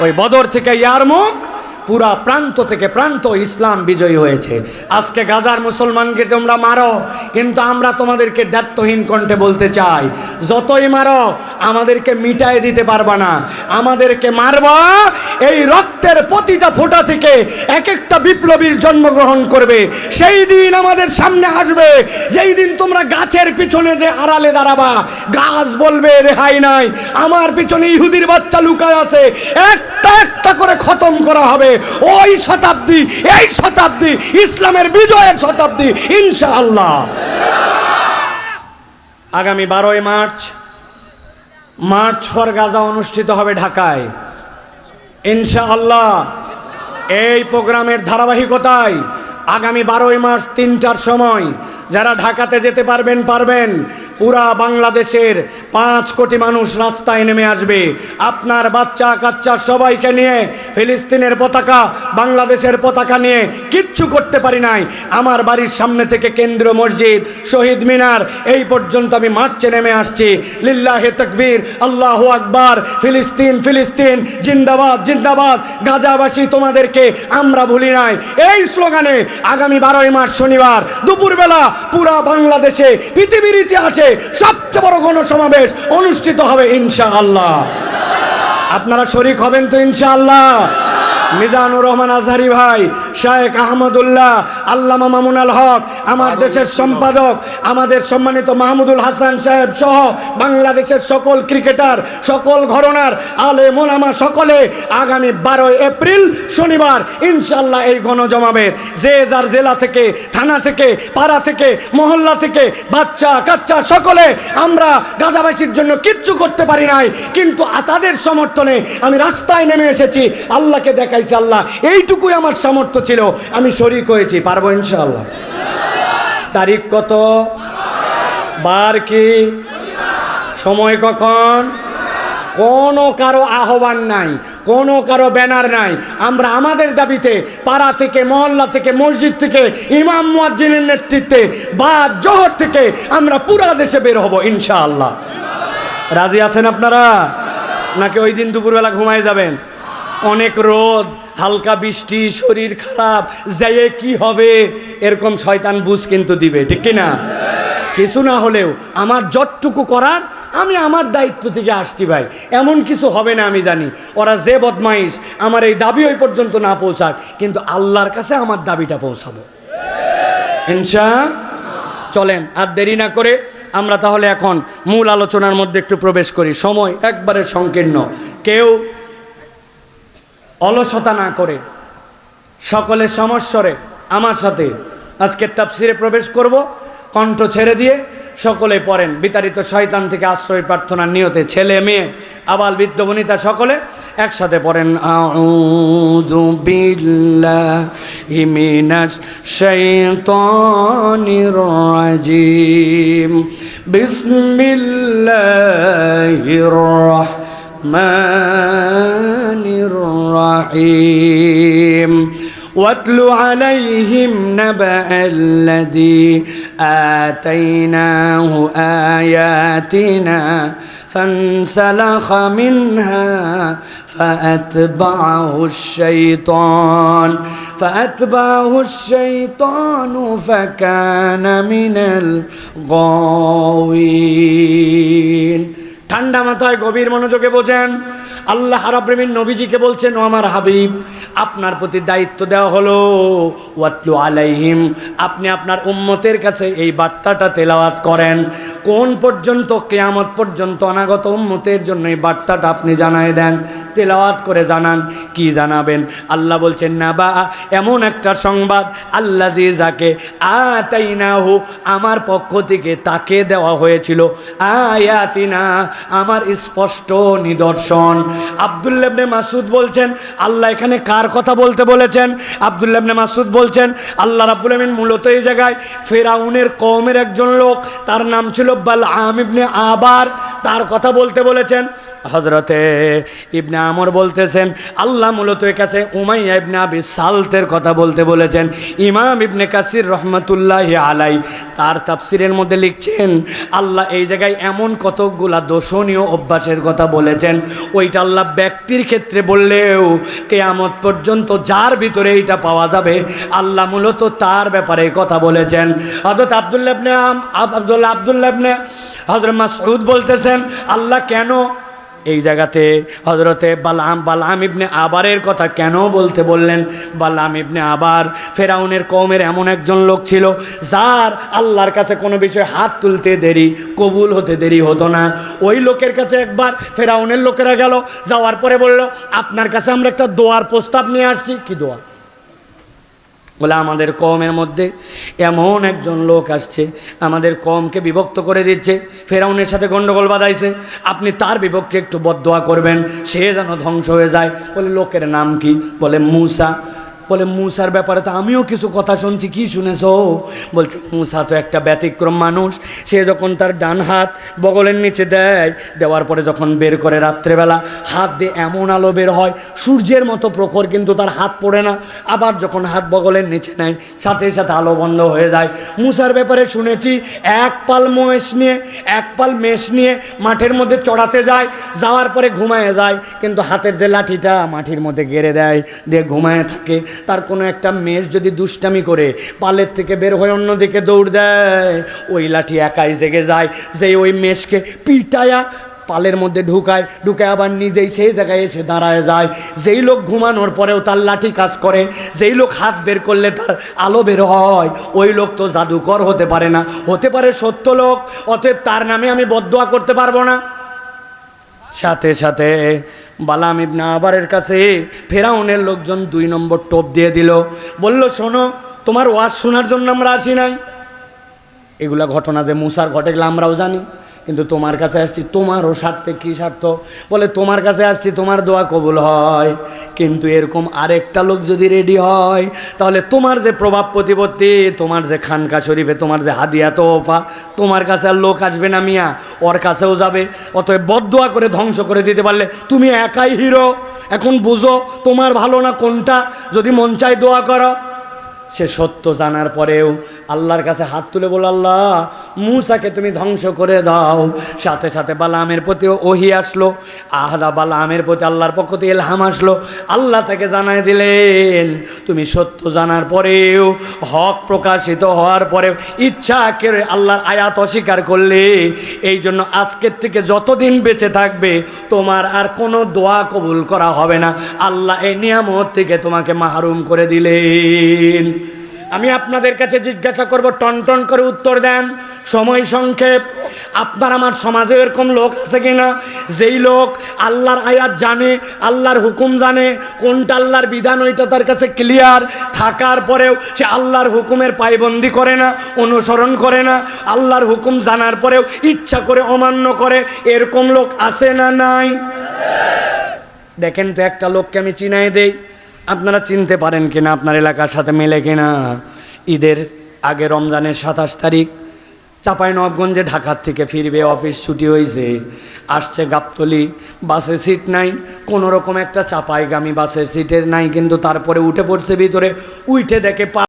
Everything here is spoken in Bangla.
ওই বদর থেকে ইয়ারমুখ পুরা প্রান্ত থেকে প্রান্ত ইসলাম বিজয়ী হয়েছে। আজকে গাজার মুসলমানকে তোমরা মারো, কিন্তু আমরা তোমাদেরকে দায়িত্বহীন কণ্ঠে বলতে চাই, যতই মারো, আমাদেরকে মিটায় দিতে পারবা না। আমাদেরকে মারবা, এই রক্তের প্রতিটা ফোঁটা থেকে এক একটা বিপ্লবীর জন্মগ্রহণ করবে। সেই দিন আমাদের সামনে আসবে, যেই দিন তোমরা গাছের পিছনে যে আড়ালে দাঁড়াবা, গাছ বলবে, রেহাই নাই, আমার পিছনে ইহুদির বাচ্চা লুকায় আছে, একটা একটা করে খতম করা হবে। ওই শতাব্দী, এই শতাব্দী, ইসলামের বিজয়ের শতাব্দী, ইনশাআল্লাহ। আগামী বারোই মার্চ মার্চ ফর গাজা অনুষ্ঠিত হবে ঢাকায়। ইনশাআল্লাহ, এই প্রোগ্রামের ধারাবাহিকতায় আগামী বারোই মার্চ তিনটার সময় যারা ঢাকাতে যেতে পারবেন পারবেন। পুরা বাংলাদেশের পাঁচ কোটি মানুষ রাস্তায় নেমে আসবে। আপনার বাচ্চা, কাচ্চা সবাইকে নিয়ে, ফিলিস্তিনের পতাকা, বাংলাদেশের পতাকা নিয়ে কিচ্ছু করতে পারি নাই। আমার বাড়ির সামনে থেকে কেন্দ্রীয় মসজিদ, শহীদ মিনার, এই পর্যন্ত আমি মার্চে নেমে আসছি। লিল্লাহে তকবীর, আল্লাহ আকবার, ফিলিস্তিন ফিলিস্তিন, জিন্দাবাদ জিন্দাবাদ। গাজাবাসী তোমাদেরকে আমরা ভুলি নাই। এই স্লোগানে আগামী বারোই মার্চ শনিবার দুপুরবেলা পুরা বাংলাদেশে, পৃথিবীর ইতিহাসে সবচেয়ে বড় গণসমাবেশ অনুষ্ঠিত হবে ইনশাআল্লাহ। আপনারা শরিক হবেন তো ইনশাআল্লাহ। মিজানুর রহমান আজহারি ভাই শায়েক আহমদুল্লাহ আল্লামা মামুনাল হক আমার দেশের সম্পাদক আমাদের সম্মানিত মাহমুদুল হাসান সাহেব সহ বাংলাদেশের সকল ক্রিকেটার সকল ঘরনার আলে মোলামা সকলে আগামী বারোই এপ্রিল শনিবার ইনশাল্লাহ এই গণজমাবের যে যার জেলা থেকে থানা থেকে পাড়া থেকে মহল্লা থেকে বাচ্চা কাচ্চা সকলে আমরা গাজাবাসীর জন্য কিচ্ছু করতে পারি নাই। কিন্তু তাদের সমর্থনে আমি রাস্তায় নেমে এসেছি। আল্লাহকে দেখাইছি আল্লাহ, এইটুকুই আমার সামর্থ্য ছিল, আমি শরিক হয়েছি, পারব ইনশাল্লাহ তারিখ কত? বার কি? সময় কখন? কোনো কারও আহ্বান নাই, কোনো কারও ব্যানার নাই। আমরা আমাদের দাবিতে পাড়া থেকে, মহল্লা থেকে, মসজিদ থেকে, ইমাম মুয়াজ্জিনের নেতৃত্বে বা জহর থেকে আমরা পুরা দেশে বের হব ইনশাআল্লাহ। রাজি আছেন আপনারা? নাকি ওই দিন দুপুরবেলা ঘুমায় যাবেন? অনেক রোদ, হালকা বৃষ্টি, শরীর খারাপ যেয়ে কি হবে? এরকম শয়তান বুঝ কিন্তু দিবে, ঠিক কি না কিছু না হলেও আমার যতটুকু করার, আমি আমার দায়িত্ব থেকে আসছি ভাই। এমন কিছু হবে না আমি জানি। ওরা যে বদমাইশ, আমার এই দাবি ওই পর্যন্ত না পৌঁছাক, কিন্তু আল্লাহর কাছে আমার দাবিটা পৌঁছাবো। ইনশা চলেন, আর দেরি না করে আমরা তাহলে এখন মূল আলোচনার মধ্যে একটু প্রবেশ করি। সময় একবারে সংকীর্ণ। কেউ অলসতা না করে। সকলের সমস্বরে আমার সাথে আজকে তাফসিরে প্রবেশ করব। কণ্ঠ ছেড়ে দিয়ে সকলে পড়েন। বিতাড়িত শয়তান থেকে আশ্রয় প্রার্থনা নিয়তে ছেলে, মেয়ে, আবাল, বৃদ্ধ, বনিতা সকলে একসাথে পড়েন। আউযু বিল্লাহি মিনাশ শাইতানির রাজিম। বিসমিল্লাহির রাহমানির রাহিম واتل عليهم نبأ الذي آتيناه آياتنا فانسلخ منها فأتبعه الشيطان فأتبعه الشيطان فكان من الغاوين ঠান্ডা মাথায় গভীর মনোযোগে বোঝেন আল্লাহ রাব্বিমিন নবীজিকে বলছেন, ও আমার হাবিব, আপনার প্রতি দায়িত্ব দেওয়া হলো। ওয়াতলু আলাইহিম, আপনি আপনার উম্মতের কাছে এই বার্তাটা তেলাওয়াত করেন। কোন পর্যন্ত কেয়ামত পর্যন্ত অনাগত উম্মতের জন্য এই বার্তাটা আপনি জানায় দেন, তেলাওয়াত করে জানান, কি জানাবেন? আল্লাহ বলছেন না বা এমন একটা সংবাদ আল্লাহ যে যাকে আতাইনাহু, আমার পক্ষ থেকে তাকে দেওয়া হয়েছিল। আয়াতিনা, আমার স্পষ্ট নিদর্শন। আবদুল্লাবনে মাসুদ বলছেন, আল্লাহ এখানে কার কথা বলতে বলেছেন? আবদুল্লাবনে মাসুদ বলছেন, আল্লাহ রাব্বুল আমিন মূলত এই জায়গায় ফেরাউনের কওমের একজন লোক, তার নাম ছিল বাল আমিবনে আবার তার কথা বলতে বলেছেন হজরতে ইবনে আমর বলতেছেন, আল্লাহ মূলত এর কাছে উমাইয়া ইবনে আবি সালতের কথা বলতে বলেছেন। ইমাম ইবনে কাসির রহমতুল্লাহ আলাই তার তাফসিরের মধ্যে লিখছেন, আল্লাহ এই জায়গায় এমন কতকগুলা দোষণীয় অভ্যাসের কথা বলেছেন। ওইটা আল্লাহ ব্যক্তির ক্ষেত্রে বললেও কেয়ামত পর্যন্ত যার ভিতরে এইটা পাওয়া যাবে, আল্লাহ মূলত তার ব্যাপারে কথা বলেছেন। হজরত আবদুল্লাহ ইবনে আব- আবদুল্লাহ ইবনে হজরত মাসউদ বলতেছেন, আল্লাহ কেন এই জায়গাতে হজরতে বালাম বালাম ইবনে আবারের কথা কেন বলতে বললেন? বালাম ইবনে আবার ফেরাউনের কমের এমন একজন লোক ছিল, যার আল্লাহর কাছে কোনো বিষয়ে হাত তুলতে দেরি, কবুল হতে দেরি হতো না। ওই লোকের কাছে একবার ফেরাউনের লোকেরা গেল, যাওয়ার পরে বলল, আপনার কাছে আমরা একটা দোয়ার প্রস্তাব নিয়ে আসছি। কি দোয়া? বলে, আমাদের কমের মধ্যে এমন একজন লোক আসছে, আমাদের কমকে বিভক্ত করে দিচ্ছে, ফেরাউনের সাথে গণ্ডগোল বাঁধাইছে, আপনি তার বিপক্ষে একটু বদোয়া করবেন, সে যেন ধ্বংস হয়ে যায়। বলে, লোকের নাম কি? বলে, মুসা বলে, মুসার ব্যাপারে তো আমিও কিছু কথা শুনছি, কি শুনেছ? বলছে, মুসা তো একটা ব্যতিক্রম মানুষ। সে যখন তার ডান হাত বগলের নিচে দেয়, দেওয়ার পরে যখন বের করে রাত্রেবেলা, হাত দিয়ে এমন আলো বের হয়, সূর্যের মতো প্রখর কিন্তু তার হাত পড়ে না। আবার যখন হাত বগলের নিচে নেয়, সাথে সাথে আলো বন্ধ হয়ে যায়। মুসার ব্যাপারে শুনেছি, এক পাল মেষ নিয়ে, এক পাল মেষ নিয়ে মাঠের মধ্যে চড়াতে যায়, যাওয়ার পরে ঘুমায় যায়। কিন্তু হাতের যে লাঠিটা মাটির মধ্যে গেড়ে দেয়, দিয়ে ঘুমায় থাকে। তার কোনো একটা মেষ যদি দুষ্টামি করে পালের থেকে বের হয়ে অন্যদিকে দৌড় দেয়। ওই লাঠি একাই জেগে যায় যে ওই মেষকে পিটায়া পালের মধ্যে ঢুকায়, ঢুকে আবার নিজেই সেই জায়গায় এসে দাঁড়ায় যায়। যেই লোক ঘুমানোর পরেও তার লাঠি কাজ করে, যেই লোক হাত বের করলে তার আলো বের হয়, ওই লোক তো জাদুকর হতে পারে না। হতে পারে সত্য লোক, অতএব তার নামে আমি বদোয়া করতে পারব না। সাথে সাথে বালাম ইবনা আবারের কাছে ফেরাউনের লোকজন দুই নম্বর টোপ দিয়ে দিল। বলল, শোনো, তোমার ওয়াজ শোনার জন্য আমরা আসি নাই। এগুলা ঘটনা যে মুসার ঘটে গেলে আমরাও জানি। কিন্তু তোমার কাছে আসছি, তোমারও স্বার্থে কী স্বার্থ? বলে, তোমার কাছে আসছি, তোমার দোয়া কবুল হয়। কিন্তু এরকম আরেকটা লোক যদি রেডি হয়, তাহলে তোমার যে প্রভাব প্রতিপত্তি, তোমার যে খানকা শরীফে, তোমার যে হাদিয়া তোফা তোমার কাছে আর লোক আসবে না মিয়া, ওর কাছেও যাবে। অতএব বদোয়া করে ধ্বংস করে দিতে পারলে তুমি একাই হিরো। এখন বুঝো তোমার ভালো না কোনটা, যদি মন চায় দোয়া করো। সে সত্য জানার পরেও আল্লাহর কাছে হাত তুলে বল, আল্লাহ মুসাকে তুমি ধ্বংস করে দাও। সাথে সাথে বালামের প্রতিও ওহি আসলো। আহদা বালামের প্রতি আল্লাহর পক্ষ থেকে এলহাম আসলো। আল্লাহ তাকে জানাই দিলেন, তুমি সত্য জানার পরেও, হক প্রকাশিত হওয়ার পরেও ইচ্ছা করে আল্লাহর আয়াত অস্বীকার করলে এই জন্য আজকের থেকে যতদিন বেঁচে থাকবে, তোমার আর কোনো দোয়া কবুল করা হবে না। আল্লাহ এই নিয়ামত থেকে তোমাকে মাহরুম করে দিলেন। আমি আপনাদের কাছে জিজ্ঞাসা করব টন টন করে উত্তর দেন। সময় সংক্ষেপ। আপনার আমার সমাজে এরকম লোক আছে কিনা? যেই লোক আল্লাহর আয়াত জানে, আল্লাহর হুকুম জানে, কোনটা আল্লাহর বিধান, ওইটা তার কাছে ক্লিয়ার থাকার পরেও সে আল্লাহর হুকুমের পায়বন্দি করে না, অনুসরণ করে না। আল্লাহর হুকুম জানার পরেও ইচ্ছা করে অমান্য করে। এরকম লোক আছে না নাই? দেখেন তো একটা লোককে আমি চিনাই দেই। আপনারা চিনতে পারেন কিনা আপনার এলাকার সাথে মেলে কিনা? ঈদের আগে রমজানের সাতাশ তারিখ। চাপাই নবগঞ্জে ঢাকার থেকে ফিরবে, অফিস ছুটি হয়েছে আসছে গাবতলি বাসে সিট নাই। কোনো রকম একটা চাপাইগামী বাসের সিটের নাই, কিন্তু তারপরে উঠে পড়ছে ভিতরে। উঠে দেখে পা